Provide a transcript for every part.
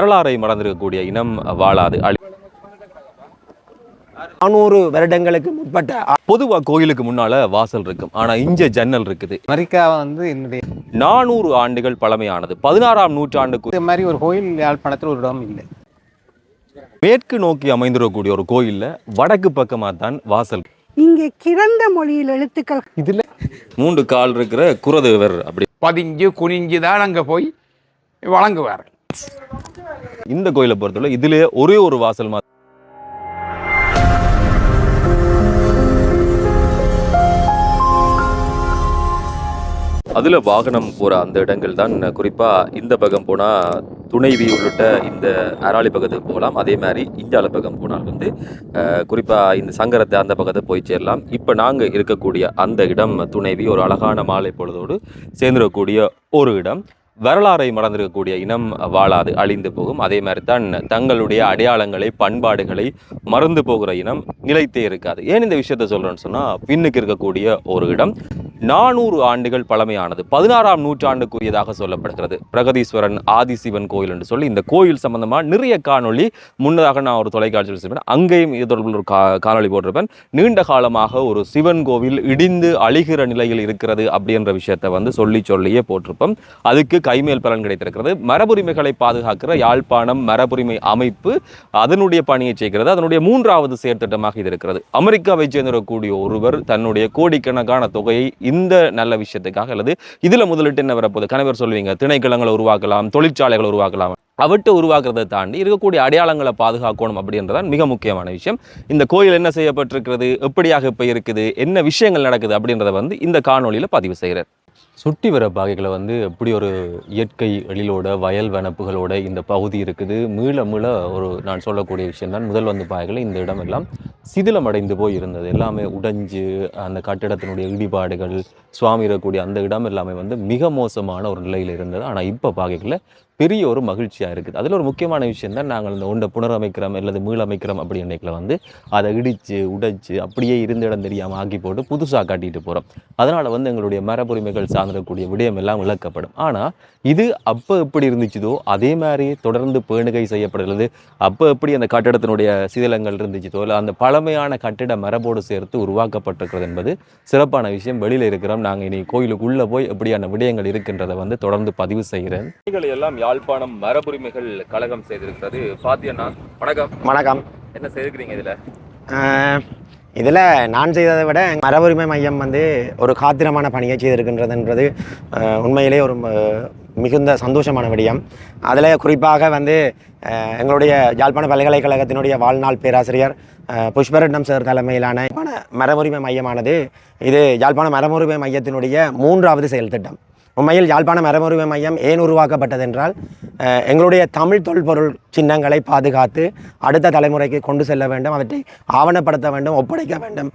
வரலாறை மறந்திருக்கக்கூடிய இனம் வாழாது. நானூறு வருடங்களுக்கு முற்பட்ட பொதுவா கோயிலுக்கு முன்னால வாசல் இருக்கும். ஆனா இங்க ஜன்னல் இருக்குது. அமெரிக்கா வந்து என்னுடைய நானூறு ஆண்டுகள் பழமையானது. பதினாறாம் நூற்றாண்டுக்கு இது மாதிரி ஒரு கோயில் யாழ்ப்பாணத்தில் ஒரு இடம் இல்லை. மேற்கு நோக்கி அமைந்திருக்கக்கூடிய ஒரு கோயில்ல வடக்கு பக்கமா தான் வாசல். இங்கே கிறந்த மொழியில் எழுத்துக்கள். இதில் மூன்று கால் இருக்கிற குரதேவர் அப்படி. பதிஞ்சு குனிஞ்சு தான் அங்கே போய் வழங்குவார். இந்த கோயிலை பொறுத்தவரை இதுலயே ஒரே ஒரு வாசல் மாதிரி அதில் வாகனம் போகிற அந்த இடங்கள் தான். குறிப்பாக இந்த பக்கம் போனால் துணைவி உள்ளிட்ட இந்த அராளி பக்கத்துக்கு போகலாம். அதே மாதிரி இந்தியாவில் பக்கம் போனால் வந்து குறிப்பாக இந்த சங்கரத்தை அந்த பக்கத்தை போய் சேரலாம். இப்போ நாங்கள் இருக்கக்கூடிய அந்த இடம் துணைவி ஒரு அழகான மாலை பொழுதோடு சேர்ந்துடக்கூடிய ஒரு இடம். வரலாறை மறந்திருக்கக்கூடிய இனம் வாழாது அழிந்து போகும். அதே மாதிரி தான் தங்களுடைய அடையாளங்களை பண்பாடுகளை மறந்து போகிற இனம் நிலைத்தே இருக்காது. ஏன் இந்த விஷயத்த சொல்கிறேன்னு சொன்னால் பின்னுக்கு இருக்கக்கூடிய ஒரு இடம். நானூறு ஆண்டுகள் பழமையானது. பதினாறாம் நூற்றாண்டுக்குரியதாக சொல்லப்படுகிறது. பிரகதீஸ்வரன் ஆதிசிவன் கோயில் என்று சொல்லி இந்த கோயில் சம்பந்தமாக நிறைய காணொளி முன்னதாக நான் ஒரு தொலைக்காட்சியில் செய்வேன் அங்கேயும் இது தொடர்பில் ஒரு கா காணொளி போட்டிருப்பேன். நீண்ட காலமாக ஒரு சிவன் கோவில் இடிந்து அழிகிற நிலையில் இருக்கிறது அப்படின்ற விஷயத்தை வந்து சொல்லி சொல்லியே போட்டிருப்போம். அதுக்கு கைமேல் பலன் கிடைத்திருக்கிறது. மரபுரிமைகளை பாதுகாக்கிற யாழ்ப்பாணம் மரபுரிமை அமைப்பு அதனுடைய பணியை செய்கிறது. அதனுடைய மூன்றாவது செயற்திட்டமாக இது இருக்கிறது. அமெரிக்காவை சேர்ந்திருக்கக்கூடிய ஒருவர் தன்னுடைய கோடிக்கணக்கான தொகையை இந்த நல்ல விஷயத்துக்காக அல்லது இதுல முதலிட்டு என்ன வரப்போகுது? கணவர் சொல்வீங்க திணைக்களங்களை உருவாக்கலாம் தொழிற்சாலைகளை உருவாக்கலாம். அவற்றை உருவாக்குறதை தாண்டி இருக்கக்கூடிய அடையாளங்களை பாதுகாக்கணும் அப்படின்றதான் மிக முக்கியமான விஷயம். இந்த கோயில் என்ன செய்யப்பட்டிருக்கிறது? எப்படியாக இப்போ இருக்குது? என்ன விஷயங்கள் நடக்குது அப்படின்றத வந்து இந்த காணொலியில் பதிவு செய்கிறார் சுட்டி வர பாகைகளை வந்து எப்படி ஒரு இயற்கை எழிலோட வயல் வனப்புகளோட இந்த பகுதி இருக்குது. மீள மீள ஒரு நான் சொல்லக்கூடிய விஷயம் தான் முதல் வந்து பாகைகளை இந்த இடம் எல்லாம் போய் இருந்தது எல்லாமே உடைஞ்சு அந்த கட்டிடத்தினுடைய இடிபாடுகள் சுவாமி இருக்கக்கூடிய அந்த இடம் எல்லாமே வந்து மிக மோசமான ஒரு நிலையில் இருந்தது. ஆனால் இப்போ பாகைகளில் பெரிய ஒரு மகிழ்ச்சியாக இருக்குது. அதில் ஒரு முக்கியமான விஷயம் தான் நாங்கள் இந்த ஒன்றை புனரமைக்கிறோம் அல்லது மீளமைக்கிறோம் அப்படி வந்து அதை இடித்து உடைச்சு அப்படியே இருந்த இடம் தெரியாமல் ஆக்கி போட்டு புதுசாக காட்டிட்டு போகிறோம் அதனால் வந்து எங்களுடைய மரபுரிமைகள் சார்ந்திருக்கக்கூடிய விடயம் எல்லாம் விளக்கப்படும். ஆனால் இது அப்போ எப்படி இருந்துச்சுதோ அதே மாதிரி தொடர்ந்து பேணுகை செய்யப்படுகிறது. அப்போ எப்படி அந்த கட்டிடத்தினுடைய சீதளங்கள் இருந்துச்சுதோ இல்லை அந்த பழமையான கட்டிட மரபோடு சேர்த்து உருவாக்கப்பட்டிருக்கிறது என்பது சிறப்பான விஷயம். வெளியில் இருக்கிறோம். நாங்கள் இனி கோயிலுக்குள்ளே போய் எப்படியான விடயங்கள் இருக்கின்றதை வந்து தொடர்ந்து பதிவு செய்கிறேன். எல்லாம் யாழ்ப்பாணம் மரபுரிமைகள் கழகம் செய்திருக்கிறது. பாத்தியண்ணா வணக்கம். வணக்கம். என்ன செய்திருக்கிறீங்க இதில்? இதில் நான் செய்ததை விட மரபுரிமை மையம் வந்து ஒரு காத்திரமான பணியை செய்திருக்கின்றதுன்றது உண்மையிலே ஒரு மிகுந்த சந்தோஷமான விடயம். அதில் குறிப்பாக வந்து எங்களுடைய யாழ்ப்பாண பல்கலைக்கழகத்தினுடைய வாழ்நாள் பேராசிரியர் புஷ்பரட்னம் சார் தலைமையிலான யாழ்ப்பாண மரபுரிமை மையமானது இது யாழ்ப்பாண மரபுரிமை மையத்தினுடைய மூன்றாவது செயல் திட்டம் உண்மையில் யாழ்ப்பாண மரபுரிமை மையம் ஏன் உருவாக்கப்பட்டதென்றால் எங்களுடைய தமிழ் தொல்பொருள் சின்னங்களை பாதுகாத்து அடுத்த தலைமுறைக்கு கொண்டு செல்ல வேண்டும் அவற்றை ஆவணப்படுத்த வேண்டும் ஒப்படைக்க வேண்டும்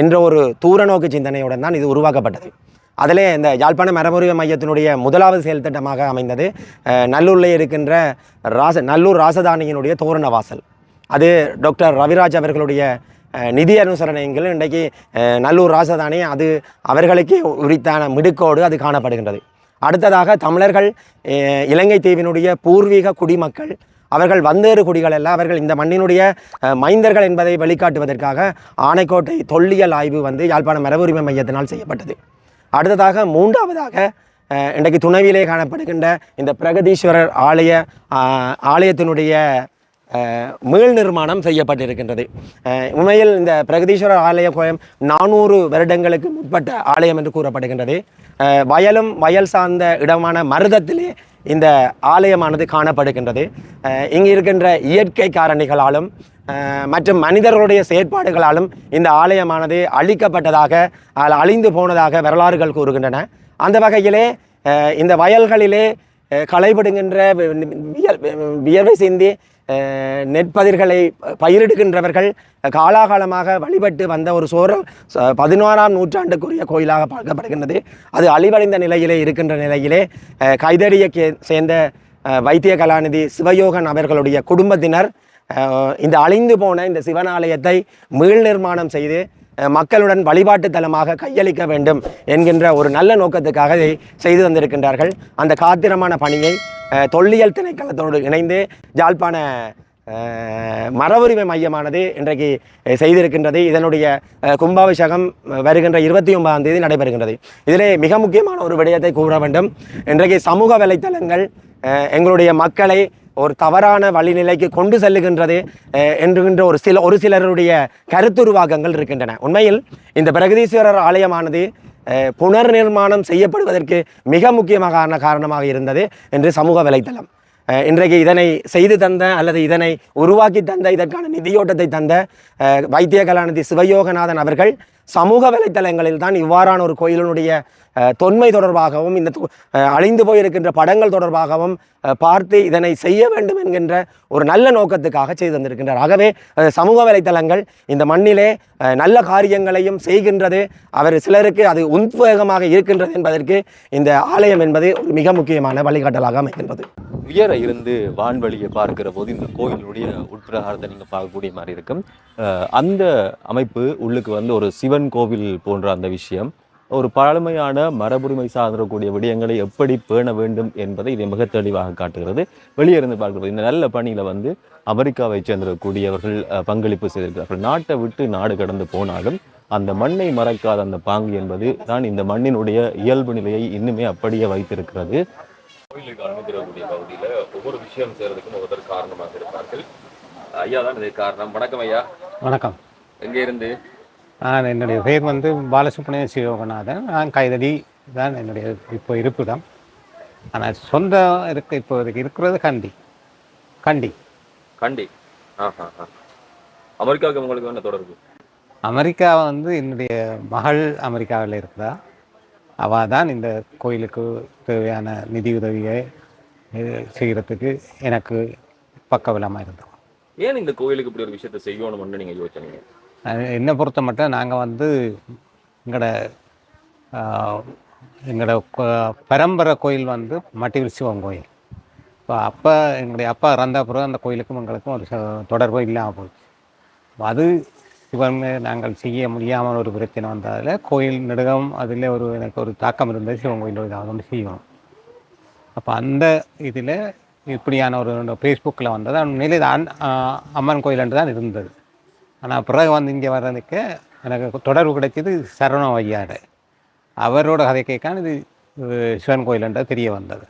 என்ற ஒரு தூரநோக்கு சிந்தனையுடன் தான் இது உருவாக்கப்பட்டது. அதிலே இந்த யாழ்ப்பாண மரபுரிமை மையத்தினுடைய முதலாவது செயல் திட்டமாக அமைந்தது நல்லூரில் இருக்கின்ற ராச நல்லூர் ராசதானியினுடைய தோரண வாசல் அது டாக்டர் ரவிராஜ் அவர்களுடைய நிதி அனுசரணைகள் இன்றைக்கு நல்லூர் ராசதானி அது அவர்களுக்கே உரித்தான மிடுக்கோடு அது காணப்படுகின்றது. அடுத்ததாக தமிழர்கள் இலங்கை தீவினுடைய பூர்வீக குடிமக்கள் அவர்கள் வந்தேறு குடிகள் அல்ல அவர்கள் இந்த மண்ணினுடைய மைந்தர்கள் என்பதை வெளிக்காட்டுவதற்காக ஆனைக்கோட்டை தொல்லியல் ஆய்வு வந்து யாழ்ப்பாண மரபுரிமை மையத்தினால் செய்யப்பட்டது. அடுத்ததாக மூன்றாவதாக இன்றைக்கு துணைவிலே காணப்படுகின்ற இந்த பிரகதீஸ்வரர் ஆலய ஆலயத்தினுடைய மீள் நிர்மாணம் செய்யப்பட்டிருக்கின்றது. உண்மையில் இந்த பிரகதீஸ்வரர் ஆலய கோயம் நானூறு வருடங்களுக்கு முற்பட்ட ஆலயம் என்று கூறப்படுகின்றது. வயலும் வயல் சார்ந்த இடமான மருதத்திலே இந்த ஆலயமானது காணப்படுகின்றது. இங்கு இருக்கின்ற இயற்கை காரணிகளாலும் மற்றும் மனிதர்களுடைய செயற்பாடுகளாலும் இந்த ஆலயமானது அழிக்கப்பட்டதாக அழிந்து போனதாக வரலாறுகள் கூறுகின்றன. அந்த வகையிலே இந்த வயல்களிலே களைபடுகின்ற வியர்வை சிந்தி நெற்பதிர்களை பயிரிடுகின்றவர்கள் காலாகாலமாக வழிபட்டு வந்த ஒரு சோழ பதினோராம் நூற்றாண்டுக்குரிய கோயிலாக பார்க்கப்படுகின்றது. அது அழிவடைந்த நிலையிலே இருக்கின்ற நிலையிலே கைதடியை கே- சேர்ந்த வைத்திய கலாநிதி சிவயோகன் அவர்களுடைய குடும்பத்தினர் இந்த அழிந்து போன இந்த சிவனாலயத்தை மீள் நிர்மாணம் செய்து மக்களுடன் வழிபாட்டு தலமாக கையளிக்க வேண்டும் என்கின்ற ஒரு நல்ல நோக்கத்துக்காக இதை செய்து வந்திருக்கின்றார்கள். அந்த காத்திரமான பணியை தொல்லியல் திணைக்களத்தோடு இணைந்து ஜாழ்ப்பாண மரபுரிமை மையமானது இன்றைக்கு செய்திருக்கின்றது. இதனுடைய கும்பாபிஷேகம் வருகின்ற இருபத்தி ஒன்பதாம் தேதி நடைபெறுகின்றது. இதிலே மிக முக்கியமான ஒரு விடயத்தை கூற வேண்டும். இன்றைக்கு சமூக வலைத்தளங்கள் எங்களுடைய மக்களை ஒரு தவறான வழிநிலைக்கு கொண்டு செல்லுகின்றது என்கின்ற ஒரு சில ஒரு சிலருடைய கருத்துருவாக்கங்கள் இருக்கின்றன. உண்மையில் இந்த பிரகதீஸ்வரர் ஆலயமானது புனர் நிர்மாணம் செய்யப்படுவதற்கு மிக முக்கியமான காரணமாக இருந்தது என்று சமூக வலைத்தளம். இன்றைக்கு இதனை செய்து தந்த அல்லது இதனை உருவாக்கி தந்த இதற்கான நிதியோட்டத்தை தந்த வைத்திய கலாநிதி சிவயோகநாதன் அவர்கள் சமூக வலைத்தளங்களில் தான் இவ்வாறான ஒரு கோயிலினுடைய தொன்மை தொடர்பாகவும் இந்த அழிந்து போயிருக்கின்ற படங்கள் தொடர்பாகவும் பார்த்து இதனை செய்ய வேண்டும் என்கின்ற ஒரு நல்ல நோக்கத்துக்காக செய்து வந்திருக்கின்றார். ஆகவே சமூக வலைத்தளங்கள் இந்த மண்ணிலே நல்ல காரியங்களையும் செய்கின்றது. அவர் சிலருக்கு அது உத்வேகமாக இருக்கின்றது என்பதற்கு இந்த ஆலயம் என்பது ஒரு மிக முக்கியமான வழிகாட்டலாக அமைகின்றது. உயர இருந்து வான்வழியை பார்க்கிற போது இந்த கோயிலுடைய உட்பிரகாரத்தை நீங்கள் பார்க்கக்கூடிய மாதிரி இருக்கும். அந்த அமைப்பு உள்ளுக்கு வந்து ஒரு சிவ சிவன் கோவில் போன்ற அந்த விஷயம் ஒரு பழமையான மரபுரிமை சார்ந்திருக்கக்கூடிய விடயங்களை எப்படி பேண வேண்டும் என்பதை இதை மிக தெளிவாக காட்டுகிறது. வெளியே இருந்து பார்க்கிறது இந்த நல்ல பணியில வந்து அமெரிக்காவை சேர்ந்திருக்கக்கூடியவர்கள் பங்களிப்பு செய்திருக்கிறார்கள். நாட்டை விட்டு நாடு கடந்து போனாலும் அந்த மண்ணை மறக்காத அந்த பாங்கு என்பது தான் இந்த மண்ணினுடைய இயல்பு நிலையை இன்னுமே அப்படியே வைத்திருக்கிறது. கோயிலுக்கு அனுமதிக்கக்கூடிய பகுதியில் ஒவ்வொரு விஷயம் செய்யறதுக்கும் ஒவ்வொரு காரணமாக இருப்பார்கள். ஐயா தான் இது காரணம். வணக்கம் ஐயா. வணக்கம். எங்க இருந்து? என்னுடைய பெயர் வந்து பாலசுப்ரமணிய சிவகநாதன் நான் கைதடி தான் என்னுடைய இப்போ இருப்பிடம். ஆனால் சொந்த இருக்க இப்போ இருக்கிறது கண்டி. கண்டி. கண்டி. அமெரிக்காவுக்கு உங்களுக்கு என்ன தொடர்பு? அமெரிக்கா வந்து என்னுடைய மகள் அமெரிக்காவில் இருக்கிறா அவள் தான் இந்த கோயிலுக்கு தேவையான நிதியுதவியை அஹ், செய்கிறதுக்கு எனக்கு பக்கபலமாக இருந்தோம் ஏன் இந்த கோயிலுக்கு இப்படி ஒரு விஷயத்தை செய்யணும்னு நீங்க யோசிச்சீங்க? என்னை பொறுத்த மட்டும் நாங்கள் வந்து எங்களோட எங்களோட பரம்பரை கோயில் வந்து மட்டிவில் சிவன் கோயில். இப்போ அப்பா எங்களுடைய அப்பா இறந்த பிறகு அந்த கோயிலுக்கும் எங்களுக்கும் ஒரு ச- தொடர்பு இல்லாமல் போச்சு. அது சிவன் நாங்கள் செய்ய முடியாமல் ஒரு பிரச்சனை வந்ததில் கோயில் நெடுகம் அதில் ஒரு எனக்கு ஒரு தாக்கம் இருந்தது சிவன் கோயில் ஏதாவது ஒன்று செய்யணும். அப்போ அந்த இதில் இப்படியான ஒரு ஃபேஸ்புக்கில் வந்தது. உண்மையிலே இது அன் அம்மன் கோயிலன்று தான் இருந்தது. ஆனால் பிறகு வந்து இங்கே வர்றதுக்கு எனக்கு தொடர்பு கிடைச்சது சரவண ஐயாடு அவரோட கதை கேட்கான இது சிவன் கோயிலன்றது தெரிய வந்தது.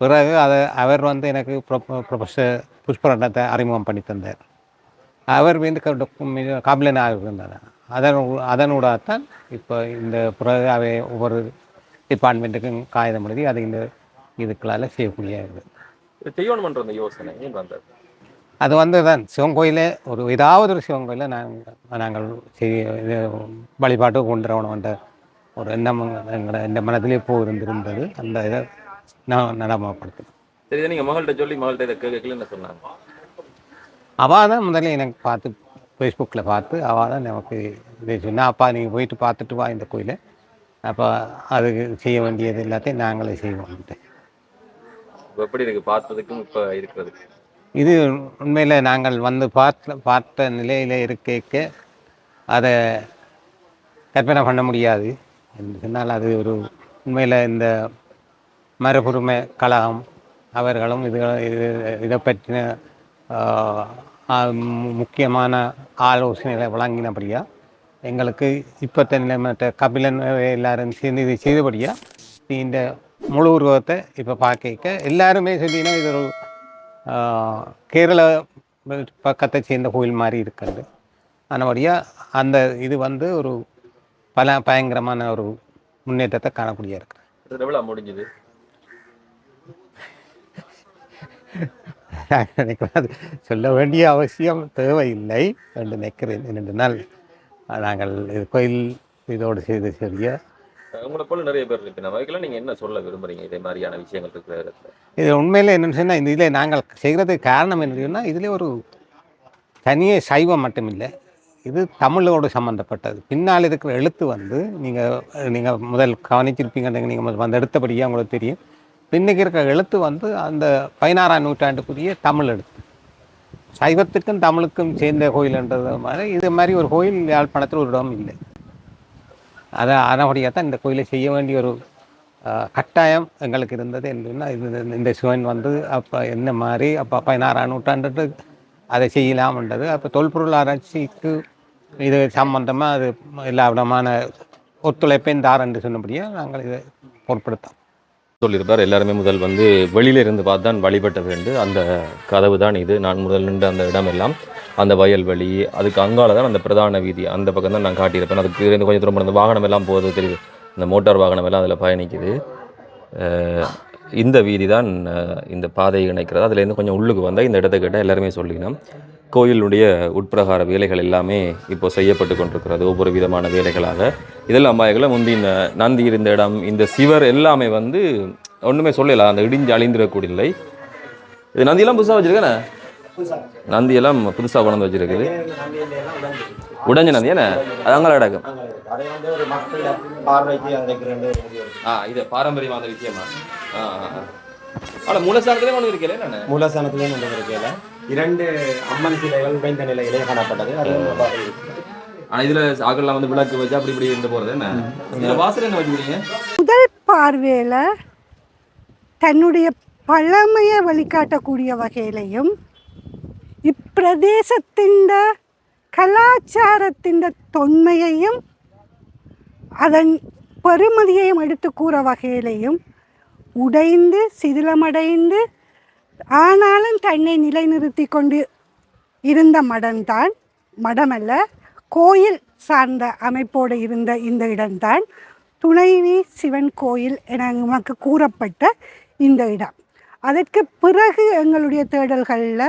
பிறகு அதை அவர் வந்து எனக்கு ப்ரொஃபஸர் புஷ்பரண்டத்தை அறிமுகம் பண்ணி தந்தார். அவர் வந்து காபிலனாக இருந்தார் அதன் ஊ- அதனூடாகத்தான் இப்போ இந்த பிறகு அவை ஒவ்வொரு டிபார்ட்மெண்ட்டுக்கும் காகிதம் எழுதி அதை இந்த இதுக்களால் செய்யக்கூடிய தெய்வம் பண்ணுற அந்த யோசனை ஏன் வந்தது? அது வந்து தான் சிவன் கோயிலே ஒரு ஏதாவது ஒரு சிவன் கோயிலை நாங்கள் நாங்கள் செய்ய இது வழிபாட்டு கொண்டு வரணும்ன்ற ஒரு எண்ணம் எங்களோட இந்த மனதிலே போ இருந்திருந்தது அந்த இதை நான் நடைமுறைப்படுத்தினேன். சரி இதை நீங்க மகள்கிட்ட சொல்லி மகள்கிட்ட இதை கேட்கல என்ன சொன்னாங்க? அவள் தான் முதல்ல எனக்கு பார்த்து ஃபேஸ்புக்கில் பார்த்து அவள் தான் நமக்கு இதை சொன்னா அப்பா நீங்கள் போயிட்டு பார்த்துட்டு வா இந்த கோயிலை. அப்போ அதுக்கு செய்ய வேண்டியது எல்லாத்தையும் நாங்களே இப்ப எப்படி இருக்கு? பார்த்ததுக்கும் இப்ப இருக்கிறதுக்கு. இது உண்மையில் நாங்கள் வந்து பார்த்த பார்த்த நிலையில் இருக்க அதை கற்பனை பண்ண முடியாது என்று சொன்னால் அது ஒரு உண்மையில் இந்த மறுபுரிமை கழகம் அவர்களும் இது இது இதை பற்றின முக்கியமான ஆலோசனைகளை வழங்கினபடியா எங்களுக்கு இப்போ மற்ற கபிலன் எல்லாரும் சேர்ந்து இதை செய்தபடியா இந்த முழு உருவத்தை இப்போ பார்க்க எல்லாருமே சொல்லினா இது ஒரு கேரள பக்கத்தை சேர்ந்த கோயில் மாதிரி இருக்குது ஆனபடியாக அந்த இது வந்து ஒரு பல பயங்கரமான ஒரு முன்னேற்றத்தை காணக்கூடிய இருக்கு. இது எவ்வளவு முடிஞ்சது? நான் நினைக்கிறேன் அது சொல்ல வேண்டிய அவசியம் தேவையில்லை. என்று நினைக்கிறேன். என்று நாள். நாங்கள் இது கோயில் இதோடு செய்து சரியா உங்களை போல நிறைய பேர் இருப்பினா அதுக்கெல்லாம் நீங்க என்ன சொல்ல விரும்புறீங்க? இதே மாதிரியான விஷயங்கள் இருக்கிற இடத்துல. இது உண்மையில் என்னென்னு சொன்னால் இந்த இதில் நாங்கள் செய்கிறதுக்கு காரணம் என்ன சொன்னால் இதில் ஒரு தனியே சைவம் மட்டும் இல்லை இது தமிழோடு சம்மந்தப்பட்டது பின்னால் இருக்கிற எழுத்து வந்து நீங்கள் நீங்கள் முதல் கவனிச்சிருப்பீங்க நீங்கள் வந்து எடுத்தபடியாக உங்களுக்கு தெரியும். பின்னுக்கு இருக்கிற எழுத்து வந்து அந்த பதினாறாம் நூற்றாண்டுக்குரிய தமிழ் எழுத்து. சைவத்துக்கும் தமிழுக்கும் சேர்ந்த கோயில்ன்றது மாதிரி இது மாதிரி ஒரு கோயில் யாழ்ப்பாணத்தில் ஒரு இடம் இல்லை. அதை அதனுடைய தான் இந்த கோயிலை செய்ய வேண்டிய ஒரு கட்டாயம் எங்களுக்கு இருந்தது என்றுன்னா இது இந்த சிவன் வந்து அப்போ என்ன மாதிரி அப்போ பதினாறாம் நூற்றாண்டு அதை செய்யலாம்ன்றது அப்போ தொல்பொருள் ஆராய்ச்சிக்கு இது சம்பந்தமாக அது எல்லா விதமான ஒத்துழைப்பையும் தாரன்று சொன்னபடியே நாங்கள் இதை பொருட்படுத்தோம். சொல்லியிருப்பார். எல்லாருமே முதல் வந்து வெளியிலிருந்து பார்த்து தான் வழிபட்ட வேண்டு அந்த கதவு தான் இது. நான் முதல் நின்று அந்த இடம் எல்லாம் அந்த வயல்வெளி அதுக்கு அங்கால தான் அந்த பிரதான வீதி அந்த பக்கம் தான் நான் காட்டியிருப்பேன். அதுக்கு இருந்து கொஞ்சம் தூரம் அந்த வாகனம் எல்லாம் போகுது தெரியுது. இந்த மோட்டார் வாகனம் எல்லாம் அதில் பயணிக்குது. இந்த வீதி தான் இந்த பாதையை இணைக்கிறது. அதுலேருந்து கொஞ்சம் உள்ளுக்கு வந்தால் இந்த இடத்த கேட்டால் எல்லாருமே சொல்லிக்கணும். கோயிலுடைய உட்பிரகார வேலைகள் எல்லாமே இப்போ செய்யப்பட்டு கொண்டிருக்கிறது ஒவ்வொரு விதமான வேலைகளாக. இதெல்லாம் அம்பாய்களை முந்தி இந்த நந்தி இருந்த இடம் இந்த சிவர் எல்லாமே வந்து ஒன்றுமே சொல்லலாம் அந்த இடிஞ்சு அழிந்திடக்கூடியதில்லை இது நந்தியெல்லாம் புதுசாக வச்சுருக்கேன்? நந்தியெல்லாம் புதுசாக கொண்டு வந்து வச்சிருக்குது. உடஞ்ச நந்தி என்ன? அது அங்கே கிடக்கும். ஆ இது பாரம்பரியமான விஷயமா? ஆ ஆனால் மூலஸ்தானத்திலே கொண்டு இருக்கல என்ன மூலஸ்தானத்திலேயும் வந்து இருக்கையில இரண்டு அம்மன் சிலைகள் உடைந்த நிலையிலே காணப்பட்டது. அது. ஆனால் இதில் ஆக்கள்லாம் வந்து விளக்கு வச்சு அப்படி இப்படி இருந்து போகிறது என்ன? இதில் வாசல் என்ன வச்சுக்கிறீங்க? முதல் பார்வையில் தன்னுடைய பழமையை வழிகாட்டக்கூடிய வகையிலையும் இப்பிரதேசத்தின் கலாச்சாரத்தின் தொன்மையையும் அதன் பெருமதியையும் எடுத்து கூற வகையிலையும் உடைந்து சிதிலமடைந்து ஆனாலும் தன்னை நிலைநிறுத்தி கொண்டு இருந்த மடம்தான் மடமல்ல கோயில் சார்ந்த அமைப்போடு இருந்த இந்த இடம்தான் துணைவி சிவன் கோயில் என நமக்கு கூறப்பட்ட இந்த இடம் அதற்கு பிறகு எங்களுடைய தேடல்களில்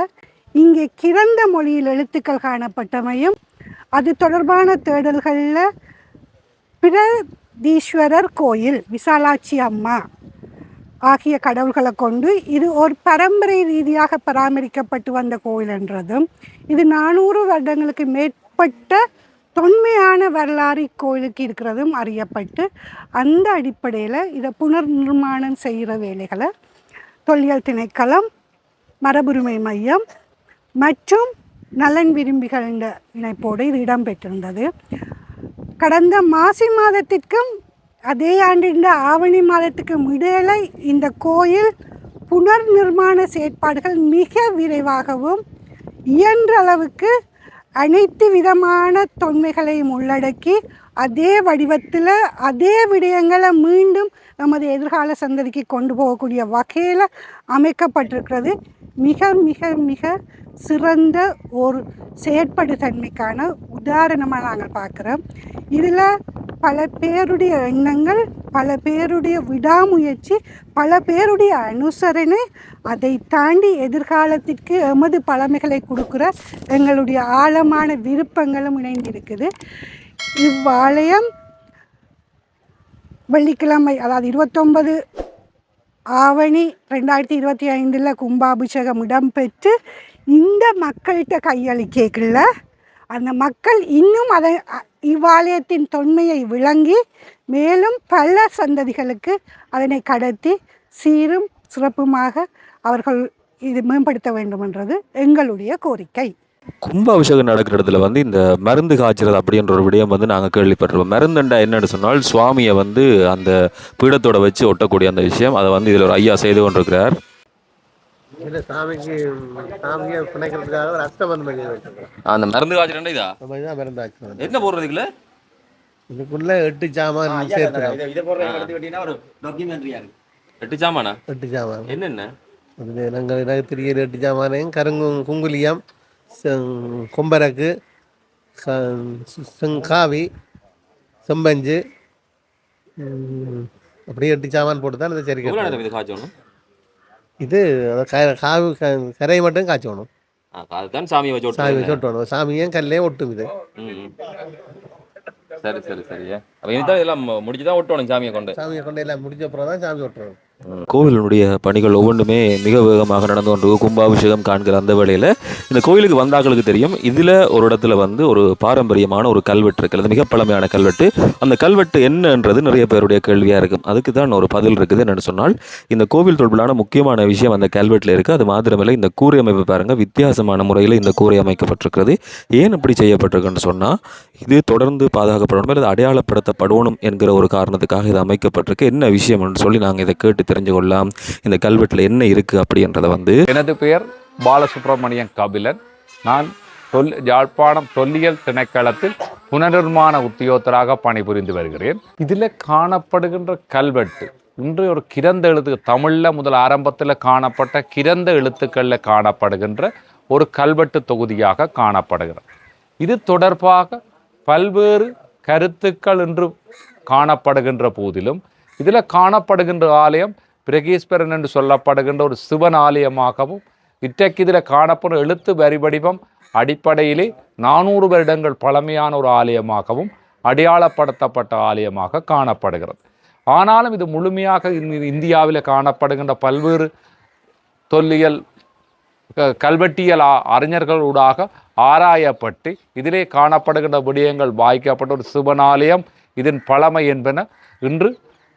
இங்கே கிறந்த மொழியில் எழுத்துக்கள் காணப்பட்டமையும் அது தொடர்பான தேடல்களில் பிரதீஸ்வரர் கோயில் விசாலாட்சி அம்மா ஆகிய கடவுள்களை கொண்டு இது ஒரு பரம்பரை ரீதியாக பராமரிக்கப்பட்டு வந்த கோயில் என்றதும் இது நானூறு வருடங்களுக்கு மேற்பட்ட தொன்மையான வரலாறு இக்கோயிலுக்கு இருக்கிறதும் அறியப்பட்டு அந்த அடிப்படையில் இதை புனர் நிர்மாணம் செய்கிற வேலைகளை தொல்லியல் திணைக்களம் மரபுரிமை மையம் மற்றும் நலன் விரும்பிகள் என்ற இணைப்போடு இது இடம்பெற்றிருந்தது. கடந்த மாசி மாதத்திற்கும் அதே ஆண்டின் ஆவணி மாதத்துக்கும் இடையில இந்த கோயில் புனர் நிர்மாண செயற்பாடுகள் மிக விரைவாகவும் இயன்ற அளவுக்கு அனைத்து விதமான தொன்மைகளையும் உள்ளடக்கி அதே வடிவத்தில் அதே விடயங்களை மீண்டும் நமது எதிர்கால சந்ததிக்கு கொண்டு போகக்கூடிய வகையில் அமைக்கப்பட்டிருக்கிறது. மிக மிக மிக சிறந்த ஒரு செயற்படு தன்மைக்கான உதாரணமாக நாங்கள் பார்க்குறோம். இதில் பல பேருடைய எண்ணங்கள் பல பேருடைய விடாமுயற்சி பல பேருடைய அனுசரணை அதை தாண்டி எதிர்காலத்திற்கு எமது பழமைகளை கொடுக்குற எங்களுடைய ஆழமான விருப்பங்களும் இணைந்திருக்குது. இவ்வாலயம் வெள்ளிக்கிழமை அதாவது இருபத்தொன்பது ஆவணி ரெண்டாயிரத்தி இருபத்தி ஐந்தில் கும்பாபிஷேகம் இடம்பெற்று இந்த மக்கள்கிட்ட கையளிக்கல அந்த மக்கள் இன்னும் அதை இவ்வாலயத்தின் தொன்மையை விளங்கி மேலும் பல சந்ததிகளுக்கு அதனை கடத்தி சீரும் சிறப்புமாக அவர்கள் இது மேம்படுத்த வேண்டுமென்றது எங்களுடைய கோரிக்கை. கும்பாபிஷேகம் நடக்கிற இடத்துல வந்து இந்த மருந்து காய்ச்சறது அப்படின்ற ஒரு விடயம் வந்து நாங்கள் கேள்விப்பட்டிருப்போம் மருந்துண்டா என்னன்னு சொன்னால் சுவாமியை வந்து அந்த பீடத்தோட வச்சு ஒட்டக்கூடிய அந்த விஷயம். அதை வந்து இதில் ஒரு ஐயா செய்து கொண்டிருக்கிறார். அந்த மருந்து காய்ச்சறா இதா? என்ன போடுறதுக்குள்ள இதுக்குள்ள? எட்டு சாமான் சேர்த்துறோம். இதை போடுற எடுத்து விட்டீங்கன்னா ஒரு டாக்குமெண்ட்ரியா இருக்கு. எட்டு சாமானா? எட்டு சாமான். என்னென்ன? நாங்கள் எனக்கு தெரிய எட்டு சாமானையும் கருங்கு குங்குலியம் கொம்பரக்கு க- செங்காவி செம்பஞ்சு அப்படியே எட்டு சாமான் போட்டு தான். நேரம் இது காய்ச்சணும்? இது காவி கரையை மட்டும் காய்ச்சணும். அதுதான் சாமியை வச்சு சாமி. வச்சு ஒட்டணும் சாமியும் கல்லையும் ஒட்டும் இது. சரி சரி சரி. அப்போ இதெல்லாம் முடிச்சு தான் ஒட்டணும் சாமியை கொண்டு. சாமியை கொண்டு எல்லாம் முடிஞ்ச அப்புறம் தான் சாமி ஒட்டுறோம் கோவிலினுடைய பணிகள் ஒவ்வொன்றுமே மிக வேகமாக நடந்து கொண்டு கும்பாபிஷேகம் காண்கிற அந்த வேளையில் இந்த கோவிலுக்கு வந்தாக்களுக்கு தெரியும். இதில் ஒரு இடத்துல வந்து ஒரு பாரம்பரியமான ஒரு கல்வெட்டு இருக்குது மிக பழமையான கல்வெட்டு. அந்த கல்வெட்டு என்னன்றது நிறைய பேருடைய கேள்வியாக இருக்கும். அதுக்கு தான் ஒரு பதில் இருக்குது என்னென்னு சொன்னால் இந்த கோவில் தொடர்பிலான முக்கியமான விஷயம் அந்த கல்வெட்டில் இருக்குது அது மாத்திரமில்லை இந்த கூரை அமைப்பு பாருங்கள் வித்தியாசமான முறையில் இந்த கூரை அமைக்கப்பட்டிருக்கிறது. ஏன் இப்படி செய்யப்பட்டிருக்குன்னு சொன்னால் இது தொடர்ந்து பாதுகாக்கப்படணும் அல்லது அடையாளப்படுத்தப்படணும் என்கிற ஒரு காரணத்துக்காக இது அமைக்கப்பட்டிருக்கு. என்ன விஷயம்னு சொல்லி நாங்கள் இதை கேட்டு தெரிஞ்சு கொள்ளலாம் இந்த கல்வெட்டில் என்ன இருக்குது அப்படின்றத வந்து எனது பெயர் பாலசுப்ரமணியன் கபிலன். நான் தொல் யாழ்ப்பாணம் தொல்லியல் திணைக்களத்தில் புனர்நிர்மாண உத்தியோகத்தராக பணிபுரிந்து வருகிறேன். இதில் காணப்படுகின்ற கல்வெட்டு இன்று ஒரு கிரந்த எழுத்து தமிழில் முதல் ஆரம்பத்தில் காணப்பட்ட கிரந்த எழுத்துக்களில் காணப்படுகின்ற ஒரு கல்வெட்டு தொகுதியாக காணப்படுகிறது. இது தொடர்பாக பல்வேறு கருத்துக்கள் இன்று காணப்படுகின்ற போதிலும் இதில் காணப்படுகின்ற ஆலயம் பிரகீஸ்வரன் என்று சொல்லப்படுகின்ற ஒரு சிவன் ஆலயமாகவும் இன்றைக்கு இதில் காணப்படும் எழுத்து வரி வடிவம் அடிப்படையிலே நானூறு வருடங்கள் பழமையான ஒரு ஆலயமாகவும் அடையாளப்படுத்தப்பட்ட ஆலயமாக காணப்படுகிறது. ஆனாலும் இது முழுமையாக இந்தியாவில் காணப்படுகின்ற பல்வேறு தொல்லியல் க- கல்வெட்டியல் அறிஞர்களூடாக ஆராயப்பட்டு இதிலே காணப்படுகின்ற விடயங்கள் வாய்க்கப்பட்ட ஒரு சிவனாலயம் இதன் பழமை என்பன இன்று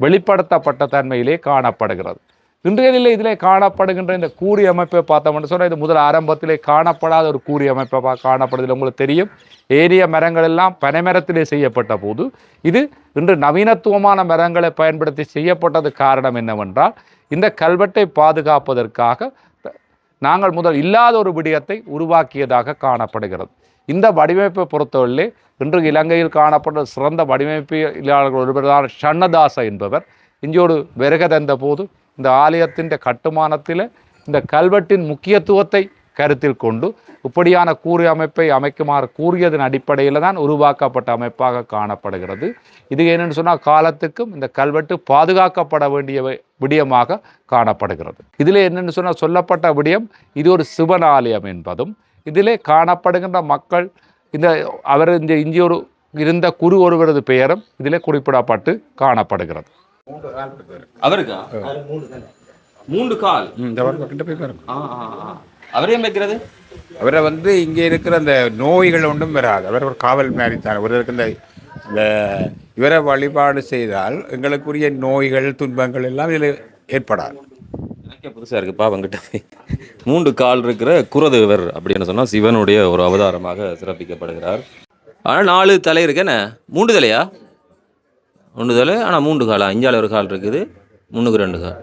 வெளிப்படுத்தப்பட்ட தன்மையிலே காணப்படுகிறது. இன்றைய நிலையில் இதிலே காணப்படுகின்ற இந்த கூறி அமைப்பை பார்த்தோம்னு சொன்னால் இது முதல் ஆரம்பத்திலே காணப்படாத ஒரு கூறி அமைப்பை காணப்படுதில்லை காணப்படுதில் உங்களுக்கு தெரியும் ஏரிய மரங்கள் எல்லாம் பனைமரத்திலே செய்யப்பட்ட போது இது இன்று நவீனத்துவமான மரங்களை பயன்படுத்தி செய்யப்பட்டது காரணம் என்னவென்றால் இந்த கல்வெட்டை பாதுகாப்பதற்காக நாங்கள் முதல் இல்லாத ஒரு விடயத்தை உருவாக்கியதாக காணப்படுகிறது. இந்த வடிவமைப்பை பொறுத்தவரையிலே இன்று இலங்கையில் காணப்பட்ட சிறந்த வடிவமைப்பியலாளர்கள் ஒருவரான ஷண்ணதாச என்பவர். இஞ்சோடு வருகை தந்த போது இந்த ஆலயத்தின் கட்டுமானத்தில் இந்த கல்வெட்டின் முக்கியத்துவத்தை கருத்தில் கொண்டு இப்படியான கூறு அமைப்பை அமைக்குமாறு கூறியதன் அடிப்படையில் தான் உருவாக்கப்பட்ட அமைப்பாக காணப்படுகிறது. இது என்னென்னு சொன்னால் காலத்துக்கும் இந்த கல்வெட்டு பாதுகாக்கப்பட வேண்டிய விடயமாக காணப்படுகிறது. இதில் என்னென்னு சொன்னால் சொல்லப்பட்ட விடயம் இது ஒரு சிவன் ஆலயம் என்பதும் இதிலே காணப்படுகின்ற மக்கள் இந்த அவர் இந்த ஒரு இருந்த குரு ஒருவரது பெயரும் இதிலே குறிப்பிடப்பட்டு காணப்படுகிறது. அவருக்கா? மூன்று கால்? இந்த கிட்ட போய் பாருங்க. அவரே வைக்கிறது? அவரை வந்து இங்கே இருக்கிற அந்த நோய்கள் ஒன்றும் வராது. அவர் ஒரு காவல் மாதிரி தான். இந்த இந்த இவரை வழிபாடு செய்தால் எங்களுக்குரிய நோய்கள் துன்பங்கள் எல்லாம் இதில் ஏற்படாது. புதுசாக இருக்குப்பா அவங்ககிட்ட போய் மூன்று கால் இருக்கிற குரதேவர் அப்படின்னு சொன்னால் சிவனுடைய ஒரு அவதாரமாக சிறப்பிக்கப்படுகிறார். ஆனால் நாலு தலை இருக்கேண்ணே மூன்று தலையா? ஒன்று தலை ஆனால் மூன்று காலா? இஞ்சால ஒரு கால் இருக்குது. முன்னுக்கு ரெண்டு கால்.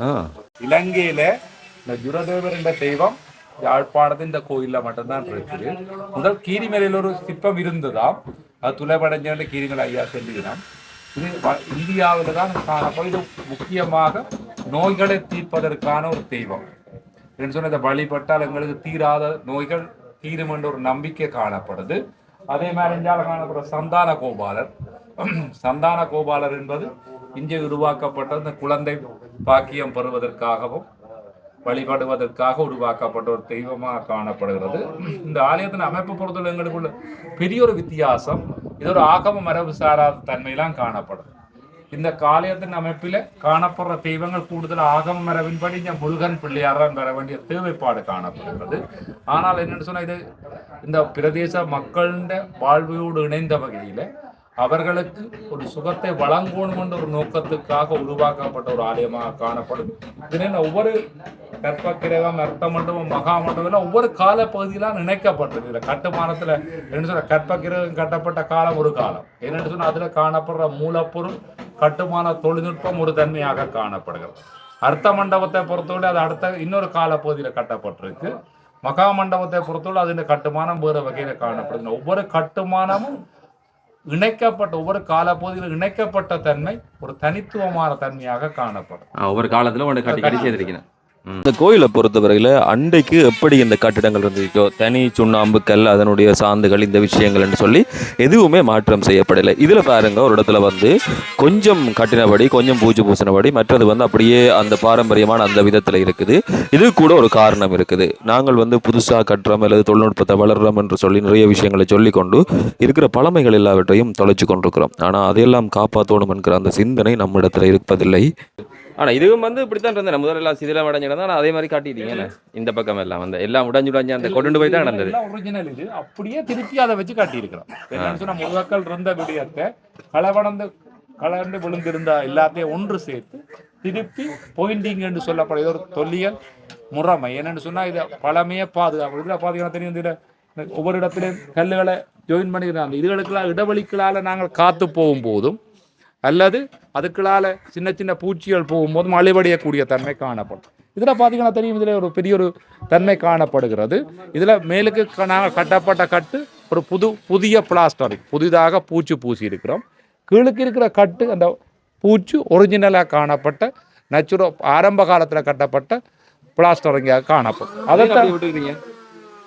ஆ. இலங்கையில் இந்த ஜுரதேவர் என்ற தெய்வம் யாழ்ப்பாணத்து இந்த கோயிலில் மட்டும்தான் இருக்குது. முதல் கீரிமலையில் ஒரு சிற்பம் இருந்ததாம். அது துளைபடைஞ்ச கீரிமலை ஐயா சொல்லுகிறான். இது இந்தியாவில் தான் காணப்படும் முக்கியமாக நோய்களை தீர்ப்பதற்கான ஒரு தெய்வம். என்று சொன்ன இதை வழிபட்டால் எங்களுக்கு தீராத நோய்கள் தீரும் என்ற ஒரு நம்பிக்கை காணப்படுது. அதே மாதிரி இந்தியாவில் காணப்படுற சந்தான கோபாலர். சந்தான கோபாலர் என்பது இங்கே உருவாக்கப்பட்ட இந்த குழந்தை பாக்கியம் பெறுவதற்காகவும் வழிபடுவதற்காக உருவாக்கப்பட்ட ஒரு தெய்வமாக காணப்படுகிறது. இந்த ஆலயத்தின் அமைப்பு பொறுத்தவரை எங்களுக்குள்ள பெரிய ஒரு வித்தியாசம் இது ஒரு ஆகம மரபு சாராத தன்மையெல்லாம் காணப்படும். இந்த காலயத்தின் அமைப்பில் காணப்படுற தெய்வங்கள் கூடுதல் ஆகம மரபின்படி இந்த முருகன் பிள்ளையார் தான் பெற வேண்டிய தேவைப்பாடு காணப்படுகிறது. ஆனால் என்னென்னு சொன்னால் இது இந்த பிரதேச மக்களின் வாழ்வையோடு இணைந்த வகையில் அவர்களுக்கு ஒரு சுகத்தை வழங்கணும் என்ற ஒரு நோக்கத்துக்காக உருவாக்கப்பட்ட ஒரு ஆலயமாக காணப்படும். இதில் ஒவ்வொரு கற்பக்கிரகம் அர்த்த மண்டபம் மகா மண்டபம் எல்லாம் ஒவ்வொரு கால பகுதியிலாம் நினைக்கப்பட்டது. இதில் கட்டுமானத்தில் என்ன சொல்ற கற்பக்கிரகம் கட்டப்பட்ட காலம் ஒரு காலம். என்னென்னு சொன்னால் அதில் காணப்படுற மூலப்பொருள் கட்டுமான தொழில்நுட்பம் ஒரு தன்மையாக காணப்படுகிறது. அர்த்த மண்டபத்தை பொறுத்தவரை அது அடுத்த இன்னொரு கால பகுதியில் கட்டப்பட்டிருக்கு. மகா மண்டபத்தை பொறுத்தவரை அதன் கட்டுமானம் வேறு வகையில் காணப்படுது. ஒவ்வொரு கட்டுமானமும் இணைக்கப்பட்ட ஒவ்வொரு காலப்பகுதியில் இணைக்கப்பட்ட தன்மை ஒரு தனித்துவமான தன்மையாக காணப்படும். ஒவ்வொரு காலத்தில் இந்த கோயிலை பொறுத்தவரையில் அன்றைக்கு எப்படி இந்த கட்டிடங்கள் இருந்துச்சோ தனி சுண்ணாம்பு கல் அதனுடைய சாந்துகள் இந்த விஷயங்கள்னு சொல்லி எதுவுமே மாற்றம் செய்யப்படலை. இதில் பாருங்க ஒரு இடத்துல வந்து கொஞ்சம் கட்டினபடி கொஞ்சம் பூஜை பூசினபடி மற்றது வந்து அப்படியே அந்த பாரம்பரியமான அந்த விதத்தில் இருக்குது. இது கூட ஒரு காரணம் இருக்குது. நாங்கள் வந்து புதுசாக கட்டுறோம் அல்லது தொழில்நுட்பத்தை வளர்றோம் என்று சொல்லி நிறைய விஷயங்களை சொல்லிக்கொண்டு இருக்கிற பழமைகள் எல்லாவற்றையும் தொலைச்சு கொண்டிருக்கிறோம். ஆனால் அதையெல்லாம் காப்பாற்றணும் என்கிற அந்த சிந்தனை நம்மிடத்தில் இருப்பதில்லை. ஆனால் இதுவும் வந்து இப்படி தான் இருந்தேன் முதல்ல எல்லாம் சிதிலம் நான் அதே மாதிரி காட்டிட்டீங்க. இந்த பக்கம் எல்லாம் வந்து எல்லாம் உடைஞ்சு உடைஞ்சு அந்த கொண்டு போய் தான் நடந்தது. ஒரிஜினல் இது. அப்படியே திருப்பி அதை வச்சு காட்டியிருக்கிறோம். என்னன்னு சொன்னா முழுவக்கள் இருந்த விடயத்தை களவடந்து கலந்து விழுந்திருந்த எல்லாத்தையும் ஒன்று சேர்த்து திருப்பி பாயிண்டிங் என்று சொல்லப்படுற ஒரு தொல்லியல் முறைமை. என்னன்னு சொன்னா இதை பழமையே பாதுகாப்பு இதில் பார்த்தீங்கன்னா தெரியும் இதுல. ஒவ்வொரு இடத்துலையும் கல்லுகளை ஜாயின் பண்ணிக்கிறாங்க இதுகளுக்கெல்லாம் இடைவெளிகளால் நாங்கள் காத்து போகும்போதும் அல்லது அதுக்களால் சின்ன சின்ன பூச்சிகள் போகும்போதும் அழிவடையக்கூடிய தன்மை காணப்படும். இதில் பார்த்தீங்கன்னா தெரியும் இதில் ஒரு பெரிய ஒரு தன்மை காணப்படுகிறது. இதில் மேலுக்கு க- நாங்கள் கட்டப்பட்ட கட்டு ஒரு புது புதிய பிளாஸ்டரிக் புதிதாக பூச்சி பூசி இருக்கிறோம் கீழுக்கு இருக்கிற கட்டு அந்த பூச்சி ஒரிஜினலாக காணப்பட்ட நேச்சுரல் ஆரம்ப காலத்தில் கட்டப்பட்ட பிளாஸ்டரிங்காக காணப்படும். விட்டுக்கிறீங்க